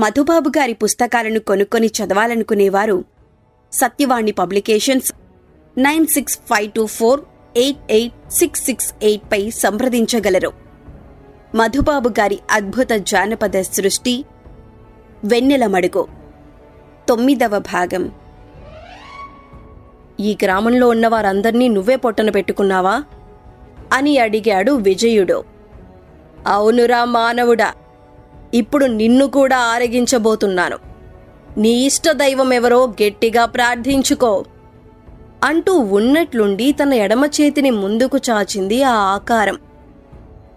మధుబాబు గారి పుస్తకాలను కొనుక్కొని చదవాలనుకునేవారు. Satyavani publications nine six five two four eight eight six six eight పై సంప్రదించగలరు. మధుబాబు గారి అద్భుత జానపద సృష్టి వెన్నెల మడుగు. తొమ్మిదవ భాగం. ఈ గ్రామంలో ఉన్న వారందర్నీ నువ్వే పొట్టన పెట్టుకున్నావా? అని అడిగాడు విజయుడు. అవునురా మానవుడా ఇప్పుడు నిన్ను కూడా ఆరగించబోతున్నాను. నీ ఇష్ట దైవం ఎవరో గట్టిగా ప్రార్థించుకో. అంటూ ఉన్నట్లుండి తన ఎడమ చేతిని ముందుకు చాచింది ఆ ఆకారం.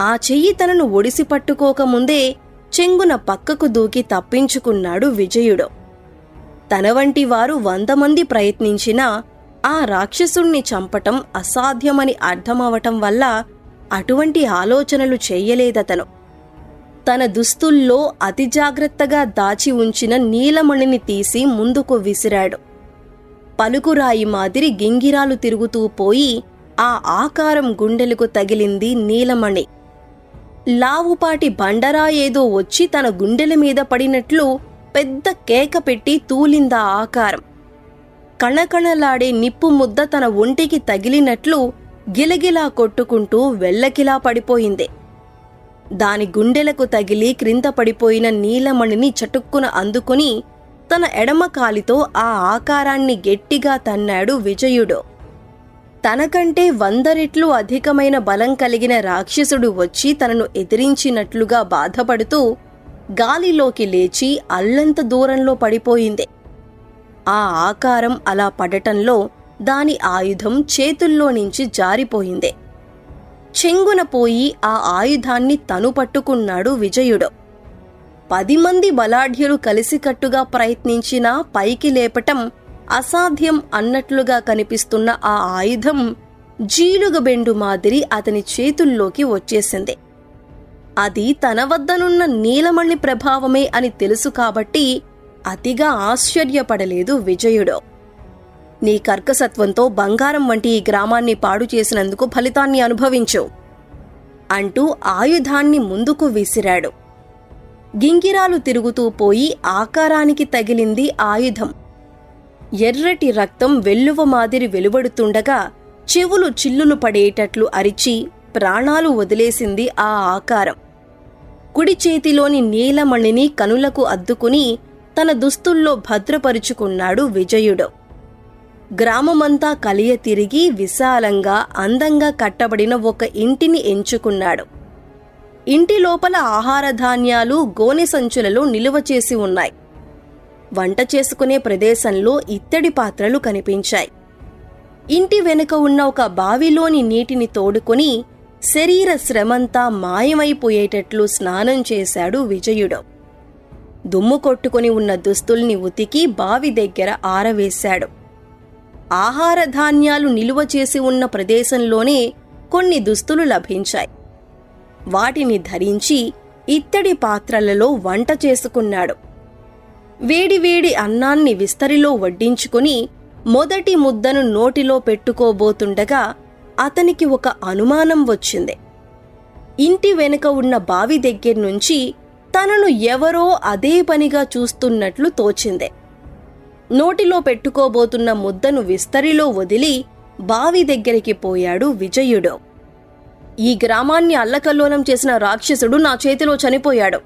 ఆ చెయ్యి తనను ఒడిసి పట్టుకోకముందే చెంగున పక్కకు దూకి తప్పించుకున్నాడు విజయుడు. తన వంటి వారు వంద మంది ప్రయత్నించినా ఆ రాక్షసుణ్ణి చంపటం అసాధ్యమని అర్థమవటం వల్ల అటువంటి ఆలోచనలు చేయలేదతను. తన దుస్తుల్లో అతి జాగ్రత్తగా దాచి ఉంచిన నీలమణిని తీసి ముందుకు విసిరాడు. పలుకురాయి మాదిరి గింగిరాలు తిరుగుతూ పోయి ఆ ఆకారం గుండెలకు తగిలింది నీలమణి. లావుపాటి బండరా ఏదో వచ్చి తన గుండెల మీద పడినట్లు పెద్ద కేక పెట్టి తూలిందా ఆకారం. కణకణలాడే నిప్పు ముద్ద తన ఒంటికి తగిలినట్లు గిలగిలా కొట్టుకుంటూ వెల్లకిలా పడిపోయింది. దాని గుండెలకు తగిలి క్రింద పడిపోయిన నీలమణిని చటుక్కున అందుకుని తన ఎడమ కాలితో ఆ ఆకారాన్ని గట్టిగా తన్నాడు విజయుడు. తనకంటే వంద రెట్లు అధికమైన బలం కలిగిన రాక్షసుడు వచ్చి తనను ఎదిరించినట్లుగా బాధపడుతూ గాలిలోకి లేచి అల్లంత దూరంలో పడిపోయింది. ఆ ఆకారం అలా పడటంలో దాని ఆయుధం చేతుల్లో నుంచి జారిపోయింది. చెంగున పోయి ఆ ఆయుధాన్ని తను పట్టుకున్నాడు విజయుడు. పది మంది బలాఢ్యులు కలిసికట్టుగా ప్రయత్నించినా పైకి లేపటం అసాధ్యం అన్నట్లుగా కనిపిస్తున్న ఆ ఆయుధం జీలుగబెండు మాదిరి అతని చేతుల్లోకి వచ్చేసింది. అది తన వద్దనున్న నీలమణి ప్రభావమే అని తెలుసు కాబట్టి అతిగా ఆశ్చర్యపడలేదు విజయుడు. నీ కర్కసత్వంతో బంగారం వంటి ఈ గ్రామాన్ని పాడు చేసినందుకు ఫలితాన్ని అనుభవించు. అంటూ ఆయుధాన్ని ముందుకు విసిరాడు. గింగిరాలు తిరుగుతూ పోయి ఆకారానికి తగిలింది ఆయుధం. ఎర్రటి రక్తం వెల్లువ మాదిరి వెలువడుతుండగా చెవులు చిల్లులు పడేటట్లు అరిచి ప్రాణాలు వదిలేసింది ఆ ఆకారం. కుడి చేతిలోని నీలమణిని కనులకు అద్దుకుని తన దుస్తుల్లో భద్రపరుచుకున్నాడు విజయుడు. గ్రామమంతా కలియ తిరిగి విశాలంగా అందంగా కట్టబడిన ఒక ఇంటిని ఎంచుకున్నాడు. ఇంటి లోపల ఆహార ధాన్యాలు గోనె సంచులలో నిలువ చేసి ఉన్నాయి. వంట చేసుకునే ప్రదేశంలో ఇత్తడి పాత్రలు కనిపించాయి. ఇంటి వెనుక ఉన్న ఒక బావిలోని నీటిని తోడుకొని శరీర శ్రమంతా మాయమైపోయేటట్లు స్నానం చేశాడు విజయుడు. దుమ్ము కొట్టుకుని ఉన్న దుస్తుల్ని ఉతికి బావి దగ్గర ఆరవేశాడు. ఆహార ధాన్యాలు నిలువ చేసి ఉన్న ప్రదేశంలోనే కొన్ని దుస్తులు లభించాయి. వాటిని ధరించి ఇత్తడి పాత్రలలో వంట చేసుకున్నాడు. వేడివేడి అన్నాన్ని విస్తరిలో వడ్డించుకుని మొదటి ముద్దను నోటిలో పెట్టుకోబోతుండగా అతనికి ఒక అనుమానం వచ్చింది. ఇంటి వెనుక ఉన్న బావి దగ్గర నుంచి తనను ఎవరో అదే పనిగా చూస్తున్నట్లు తోచింది. నోటిలో పెట్టుకోబోతున్న ముద్దను విస్తరిలో వదిలి బావి దగ్గరికి పోయాడు విజయుడు. ఈ గ్రామాన్ని అల్లకల్లోలం చేసిన రాక్షసుడు నా చేతిలో చనిపోయాడు.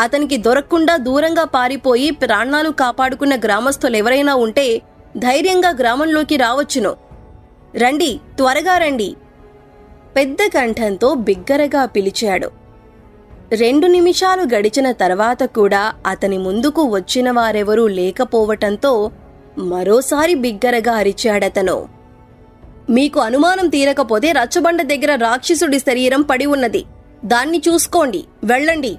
అతనికి దొరకకుండా దూరంగా పారిపోయి ప్రాణాలు కాపాడుకున్న గ్రామస్తులు ఎవరైనా ఉంటే ధైర్యంగా గ్రామంలోకి రావచ్చును. రండి త్వరగా రండి. పెద్ద కంఠంతో బిగ్గరగా పిలిచాడు. రెండు నిమిషాలు గడిచిన తర్వాత కూడా అతని ముందుకు వచ్చిన వారెవరూ లేకపోవటంతో మరోసారి బిగ్గరగా అరిచాడతను. మీకు అనుమానం తీరకపోతే రచ్చబండ దగ్గర రాక్షసుడి శరీరం పడి ఉన్నది. దాన్ని చూసుకోండి వెళ్ళండి.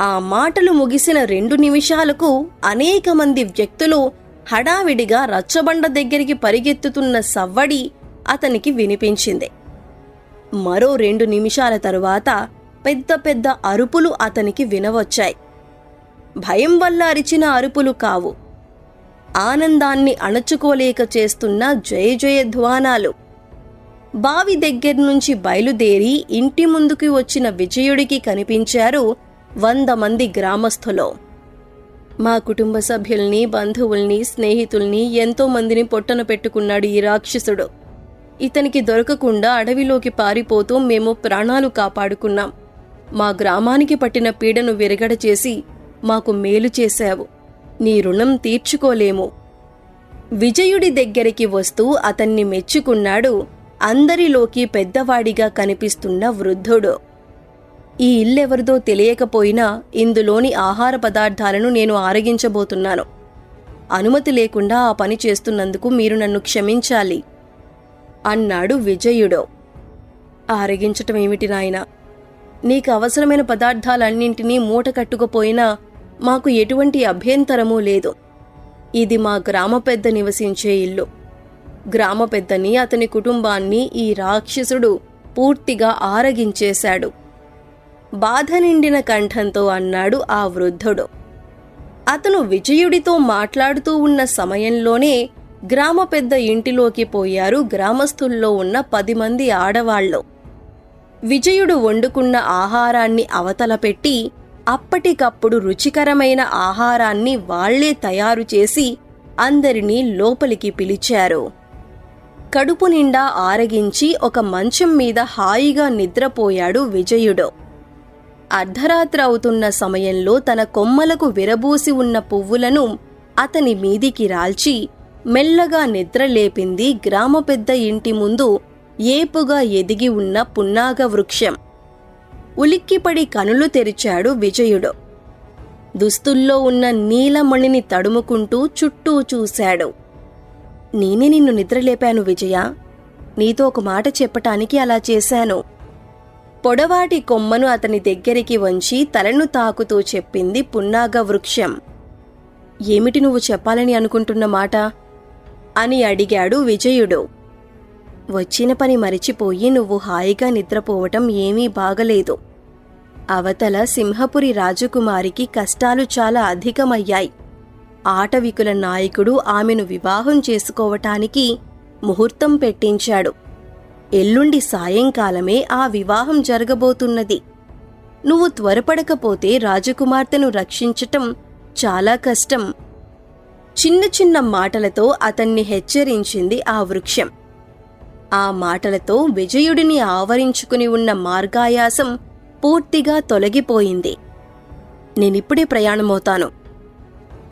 ఆ మాటలు ముగిసిన రెండు నిమిషాలకు అనేక మంది వ్యక్తులు హడావిడిగా రచ్చబండ దగ్గరికి పరిగెత్తుతున్న సవ్వడి అతనికి వినిపించింది. మరో రెండు నిమిషాల తరువాత పెద్ద పెద్ద అరుపులు అతనికి వినవచ్చాయి. భయం వల్ల అరిచిన అరుపులు కావు. ఆనందాన్ని అణచుకోలేక చేస్తున్న జయ జయ ధ్వానాలు. బావి దగ్గర నుంచి బయలుదేరి ఇంటి ముందుకు వచ్చిన విజయుడికి కనిపించారు వంద మంది గ్రామస్థులో. మా కుటుంబ సభ్యుల్ని బంధువుల్ని స్నేహితుల్ని ఎంతో మందిని పొట్టన పెట్టుకున్నాడు ఈ రాక్షసుడు. ఇతనికి దొరకకుండా అడవిలోకి పారిపోతూ మేము ప్రాణాలు కాపాడుకున్నాం. మా గ్రామానికి పట్టిన పీడను విరగడ చేసి మాకు మేలు చేశావు. నీ రుణం తీర్చుకోలేము. విజయుడి దగ్గరికి వస్తూ అతన్ని మెచ్చుకున్నాడు. అందరిలోకి పెద్దవాడిగా కనిపిస్తున్న వృద్ధుడు. ఈ ఇల్లెవరిదో తెలియకపోయినా ఇందులోని ఆహార పదార్థాలను నేను ఆరగించబోతున్నాను. అనుమతి లేకుండా ఆ పని చేస్తున్నందుకు మీరు నన్ను క్షమించాలి. అన్నాడు విజయుడు. ఆరగించటం ఏమిటి నాయనా? నీకు అవసరమైన పదార్థాలన్నింటినీ మూట కట్టుకుపోయినా మాకు ఎటువంటి అభ్యంతరమూ లేదు. ఇది మా గ్రామ పెద్ద నివసించే ఇల్లు. గ్రామ పెద్దని అతని కుటుంబాన్ని ఈ రాక్షసుడు పూర్తిగా ఆరగించేశాడు. బాధ నిండిన కంఠంతో అన్నాడు ఆ వృద్ధుడు. అతను విజయుడితో మాట్లాడుతూ ఉన్న సమయంలోనే గ్రామ పెద్ద ఇంటిలోకి పోయారు. గ్రామస్తుల్లో ఉన్న పది మంది ఆడవాళ్ళు. విజయుడు వండుకున్న ఆహారాన్ని అవతల పెట్టి అప్పటికప్పుడు రుచికరమైన ఆహారాన్ని వాళ్ళే తయారు చేసి అందరినీ లోపలికి పిలిచారు. కడుపు నిండా ఆరగించి ఒక మంచం మీద హాయిగా నిద్రపోయాడు విజయుడు. అర్ధరాత్రి అవుతున్న సమయంలో తన కొమ్మలకు విరబూసి ఉన్న పువ్వులను అతని మీదికి రాల్చి మెల్లగా నిద్రలేపింది గ్రామ పెద్ద ఇంటి ముందు ఏపుగా ఎదిగి ఉన్న పున్నాగ వృక్షం. ఉలిక్కిపడి కనులు తెరిచాడు విజయుడు. దుస్తుల్లో ఉన్న నీలమణిని తడుముకుంటూ చుట్టూ చూశాడు. నేనే నిన్ను నిద్రలేపాను విజయ. నీతో ఒక మాట చెప్పటానికి అలా చేశాను. పొడవాటి కొమ్మను అతని దగ్గరికి వంచి తలను తాకుతూ చెప్పింది పున్నాగ వృక్షం. ఏమిటి నువ్వు చెప్పాలని అనుకుంటున్న మాట? అని అడిగాడు విజయుడు. వచ్చిన పని మరిచిపోయి నువ్వు హాయిగా నిద్రపోవటం ఏమీ బాగలేదు. అవతల సింహపురి రాజకుమారికి కష్టాలు చాలా అధికమయ్యాయి. ఆటవికుల నాయకుడు ఆమెను వివాహం చేసుకోవటానికి ముహూర్తం పెట్టించాడు. ఎల్లుండి సాయంకాలమే ఆ వివాహం జరగబోతున్నది. నువ్వు త్వరపడకపోతే రాజకుమార్తెను రక్షించటం చాలా కష్టం. చిన్న చిన్న మాటలతో అతన్ని హెచ్చరించింది ఆ వృక్షం. ఆ మాటలతో విజయుడిని ఆవరించుకుని ఉన్న మార్గాయాసం పూర్తిగా తొలగిపోయింది. నేనిప్పుడే ప్రయాణమవుతాను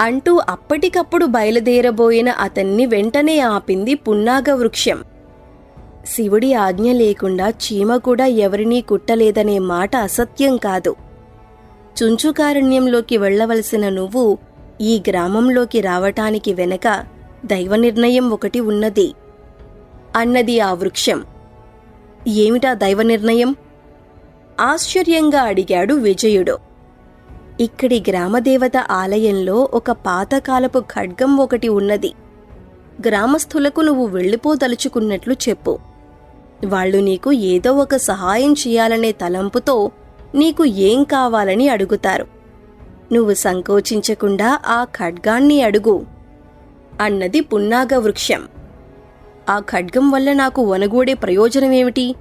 అంటూ అప్పటికప్పుడు బయలుదేరబోయిన అతన్ని వెంటనే ఆపింది పున్నాగ వృక్షం. శివుడి ఆజ్ఞ లేకుండా చీమ కూడా ఎవరినీ కుట్టలేదనే మాట అసత్యం కాదు. చుంచుకారణ్యంలోకి వెళ్ళవలసిన నువ్వు ఈ గ్రామంలోకి రావటానికి వెనక దైవ నిర్ణయం ఒకటి ఉన్నది. అన్నది ఆ వృక్షం. ఏమిటా దైవ నిర్ణయం? ఆశ్చర్యంగా అడిగాడు విజయుడు. ఇక్కడి గ్రామదేవత ఆలయంలో ఒక పాతకాలపు ఖడ్గం ఒకటి ఉన్నది. గ్రామస్థులకు నువ్వు వెళ్ళిపోదలుచుకున్నట్లు చెప్పు. వాళ్ళు నీకు ఏదో ఒక సహాయం చేయాలనే తలంపుతో నీకు ఏం కావాలని అడుగుతారు. నువ్వు సంకోచించకుండా ఆ ఖడ్గాన్ని అడుగు. అన్నది పున్నాగ వృక్షం. ఆ ఖడ్గం వల్ల నాకు వనగూడే ప్రయోజనమేమిటి?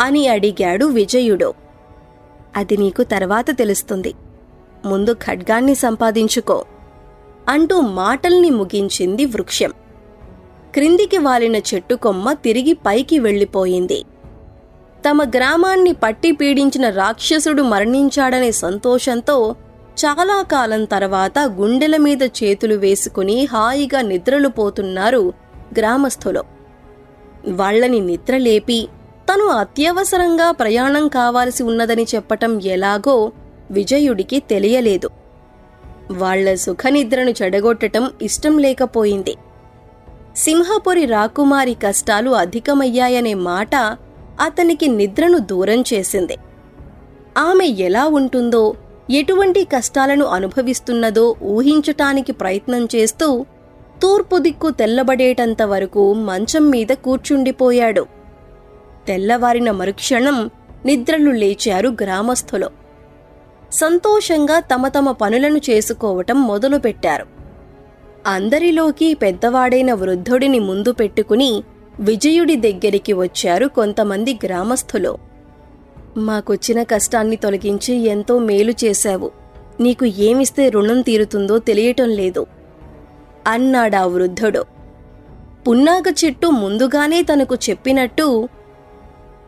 అని అడిగాడు విజయుడు. అది నీకు తర్వాత తెలుస్తుంది. ముందు ఖడ్గాన్ని సంపాదించుకో అంటూ మాటల్ని ముగించింది వృక్షం. క్రిందికి వాలిన చెట్టు కొమ్మ తిరిగి పైకి వెళ్ళిపోయింది. తమ గ్రామాన్ని పట్టి పీడించిన రాక్షసుడు మరణించాడనే సంతోషంతో చాలా కాలం తర్వాత గుండెల మీద చేతులు వేసుకుని హాయిగా నిద్రలు పోతున్నారు గ్రామస్థులు. వాళ్ళని నిద్రలేపి తను అత్యవసరంగా ప్రయాణం కావాల్సి ఉన్నదని చెప్పటం ఎలాగో విజయుడికి తెలియలేదు. వాళ్ళ సుఖనిద్రను చెడగొట్టటం ఇష్టం లేకపోయింది. సింహపురి రాకుమారి కష్టాలు అధికమయ్యాయనే మాట అతనికి నిద్రను దూరం చేసింది. ఆమె ఎలా ఉంటుందో ఎటువంటి కష్టాలను అనుభవిస్తున్నదో ఊహించటానికి ప్రయత్నం చేస్తూ తూర్పు దిక్కు తెల్లబడేటంత వరకు మంచం మీద కూర్చుండిపోయాడు. తెల్లవారిన మరుక్షణం నిద్రలు లేచారు గ్రామస్థులు. సంతోషంగా తమ తమ పనులను చేసుకోవటం మొదలుపెట్టారు. అందరిలోకి పెద్దవాడైన వృద్ధుడిని ముందు పెట్టుకుని విజయుడి దగ్గరికి వచ్చారు కొంతమంది గ్రామస్థులు. మాకొచ్చిన కష్టాన్ని తొలగించి ఎంతో మేలు చేశావు. నీకు ఏమిస్తే రుణం తీరుతుందో తెలియటం లేదు. అన్నాడా వృద్ధుడు. పున్నాగ చెట్టు ముందుగానే తనకు చెప్పినట్టు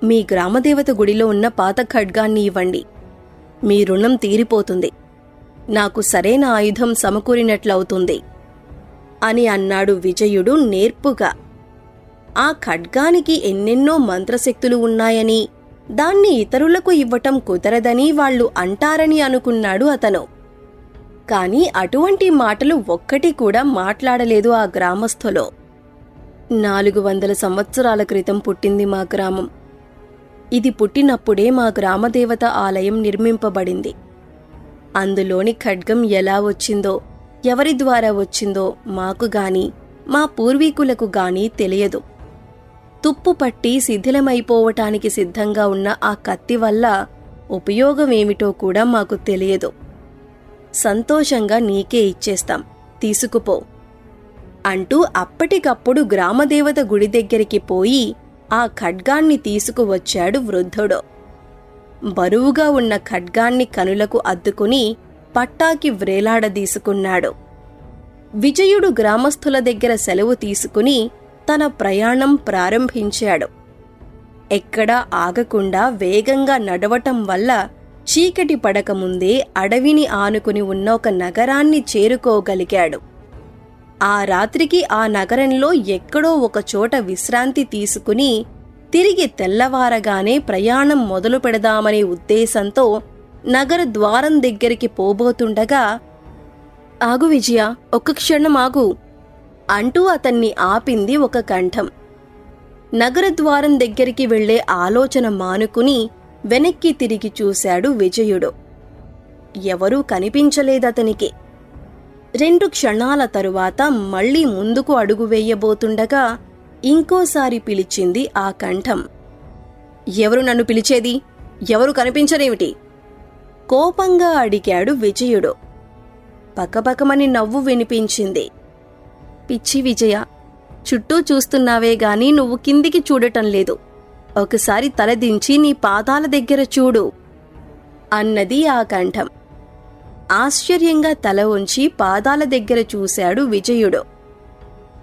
మీ గ్రామదేవత గుడిలో ఉన్న పాత ఖడ్గాన్ని ఇవ్వండి. మీ రుణం తీరిపోతుంది. నాకు సరైన ఆయుధం సమకూరినట్లవుతుంది అని అన్నాడు విజయుడు నేర్పుగా. ఆ ఖడ్గానికి ఎన్నెన్నో మంత్రశక్తులు ఉన్నాయని దాన్ని ఇతరులకు ఇవ్వటం కుదరదని వాళ్ళు అంటారని అనుకున్నాడు అతను. కానీ అటువంటి మాటలు ఒక్కటి కూడా మాట్లాడలేదు ఆ గ్రామస్థలో. నాలుగు వందల సంవత్సరాల క్రితం పుట్టింది మా గ్రామం. ఇది పుట్టినప్పుడే మా గ్రామదేవత ఆలయం నిర్మింపబడింది. అందులోని ఖడ్గం ఎలా వచ్చిందో ఎవరి ద్వారా వచ్చిందో మాకు గాని మా పూర్వీకులకు గాని తెలియదు. తుప్పు పట్టి శిథిలమైపోవటానికి సిద్ధంగా ఉన్న ఆ కత్తి వల్ల ఉపయోగమేమిటో కూడా మాకు తెలియదు. సంతోషంగా నీకే ఇచ్చేస్తాం. తీసుకుపో. అంటూ అప్పటికప్పుడు గ్రామదేవత గుడి దగ్గరికి పోయి ఆ ఖడ్గాన్ని తీసుకువచ్చాడు వృద్ధుడు. బరువుగా ఉన్న ఖడ్గాన్ని కనులకు అద్దుకుని పట్టాకి వ్రేలాడదీసుకున్నాడు. విజయుడు గ్రామస్థుల దగ్గర సెలవు తీసుకుని తన ప్రయాణం ప్రారంభించాడు. ఎక్కడా ఆగకుండా వేగంగా నడవటం వల్ల చీకటి పడకముందే అడవిని ఆనుకుని ఉన్న ఒక నగరాన్ని చేరుకోగలిగాడు. ఆ రాత్రికి ఆ నగరంలో ఎక్కడో ఒక చోట విశ్రాంతి తీసుకుని తిరిగి తెల్లవారగానే ప్రయాణం మొదలు పెడదామనే ఉద్దేశంతో నగర ద్వారం దగ్గరికి పోబోతుండగా ఆగు విజయ ఒక్క క్షణం ఆగు అంటూ అతన్ని ఆపింది ఒక కంఠం. నగర ద్వారం దగ్గరికి వెళ్ళే ఆలోచన మానుకుని వెనక్కి తిరిగి చూశాడు విజయుడు. ఎవరూ కనిపించలేదతనికి. రెండు క్షణాల తరువాత మళ్ళీ ముందుకు అడుగు వేయబోతుండగా ఇంకోసారి పిలిచింది ఆ కంఠం. ఎవరు నన్ను పిలిచేది? ఎవరు కనిపించరేమిటి కోపంగా అడిగాడు విజయుడు. పకపకమని నవ్వు వినిపించింది. పిచ్చి విజయ చుట్టూ చూస్తున్నావే గాని నువ్వు కిందికి చూడటం లేదు. ఒకసారి తలదించి నీ పాదాల దగ్గర చూడు అన్నది ఆ కంఠం. ఆశ్చర్యంగా తల ఉంచి పాదాల దగ్గర చూశాడు విజయుడు.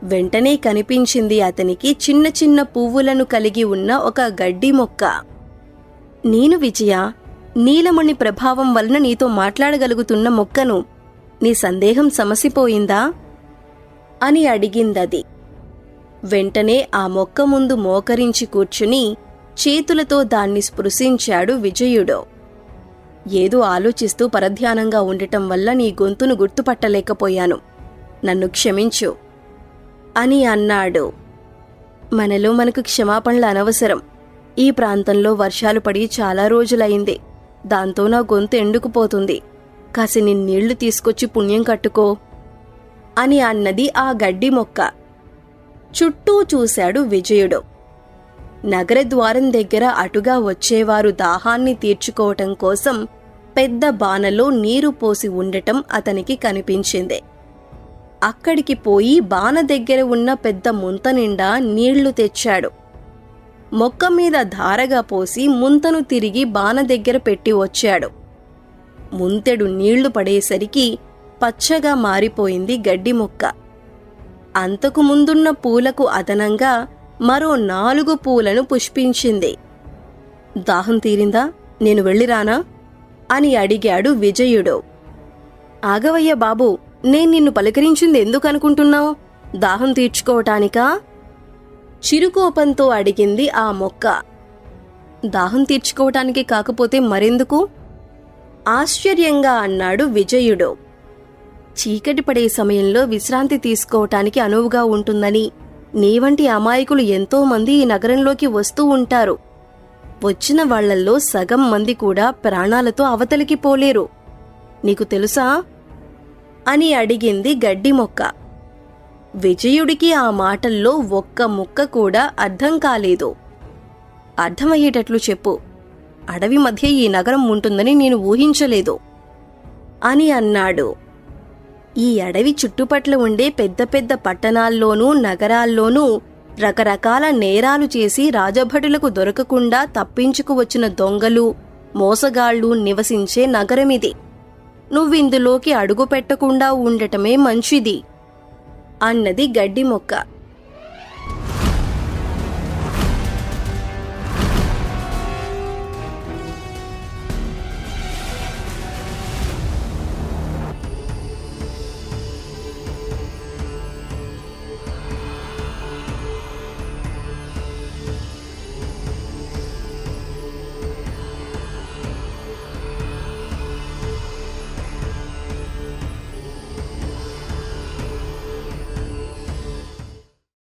వెంటనే కనిపించింది అతనికి చిన్న చిన్న పువ్వులను కలిగి ఉన్న ఒక గడ్డి మొక్క. నేను విజయ నీలమణి ప్రభావం వలన నీతో మాట్లాడగలుగుతున్న మొక్కను నీ సందేహం సమసిపోయిందా? అని అడిగిందది. వెంటనే ఆ మొక్క ముందు మోకరించి కూర్చుని చేతులతో దాన్ని స్పృశించాడు విజయుడు. ఏదో ఆలోచిస్తూ పరధ్యానంగా ఉండటం వల్ల నీ గొంతును గుర్తుపట్టలేకపోయాను. నన్ను క్షమించు. అని అన్నాడు. మనలో మనకు క్షమాపణలు అనవసరం. ఈ ప్రాంతంలో వర్షాలు పడి చాలా రోజులైంది. దాంతో నా గొంతు ఎండుకుపోతుంది. కాసిని నీళ్ళు తీసుకొచ్చి పుణ్యం కట్టుకో. అని అన్నది ఆ గడ్డి మొక్క. చుట్టూ చూశాడు విజయుడు. నగర ద్వారం దగ్గర అటుగా వచ్చేవారు దాహాన్ని తీర్చుకోవటం కోసం పెద్ద బానలో నీరు పోసి ఉండటం అతనికి కనిపించింది. అక్కడికి పోయి బాన దగ్గర ఉన్న పెద్ద ముంత నిండా నీళ్ళు తెచ్చాడు. మొక్క మీద ధారగా పోసి ముంతను తిరిగి బాన దగ్గర పెట్టి వచ్చాడు. ముంతెడు నీళ్ళు పడేసరికి పచ్చగా మారిపోయింది గడ్డి మొక్క అంతకు ముందున్న పూలకు అదనంగా మరో నాలుగు పూలను పుష్పించింది. దాహం తీరిందా? నేను వెళ్ళిరానా? అని అడిగాడు విజయుడు. ఆగవయ్య బాబు నేను నిన్ను పలకరించింది ఎందుకనుకుంటున్నావు? దాహం తీర్చుకోవటానికా? చిరుకోపంతో అడిగింది ఆ మొక్క. దాహం తీర్చుకోవటానికి కాకపోతే మరెందుకు? ఆశ్చర్యంగా అన్నాడు విజయుడు. చీకటి పడే సమయంలో విశ్రాంతి తీసుకోవటానికి అనువుగా ఉంటుందని. నీ వంటి అమాయకులు ఎంతో మంది ఈ నగరంలోకి వస్తూ ఉంటారు. వచ్చిన వాళ్ళల్లో సగం మంది కూడా ప్రాణాలతో అవతలికి పోలేరు. నీకు తెలుసా? అని అడిగింది గడ్డి మొక్క. విజయుడికి ఆ మాటల్లో ఒక్క ముక్క కూడా అర్థం కాలేదు. అర్థమయ్యేటట్లు చెప్పు. అడవి మధ్య ఈ నగరం ఉంటుందని నేను ఊహించలేదు. అని అన్నాడు. ఈ అడవి చుట్టుపట్ల ఉండే పెద్ద పెద్ద పట్టణాల్లోనూ నగరాల్లోనూ రకరకాల నేరాలు చేసి రాజభటులకు దొరకకుండా తప్పించుకు వచ్చిన దొంగలు మోసగాళ్ళు నివసించే నగరమిది. నువ్విందులోకి అడుగు పెట్టకుండా ఉండటమే మంచిది అన్నది గడ్డి మొక్క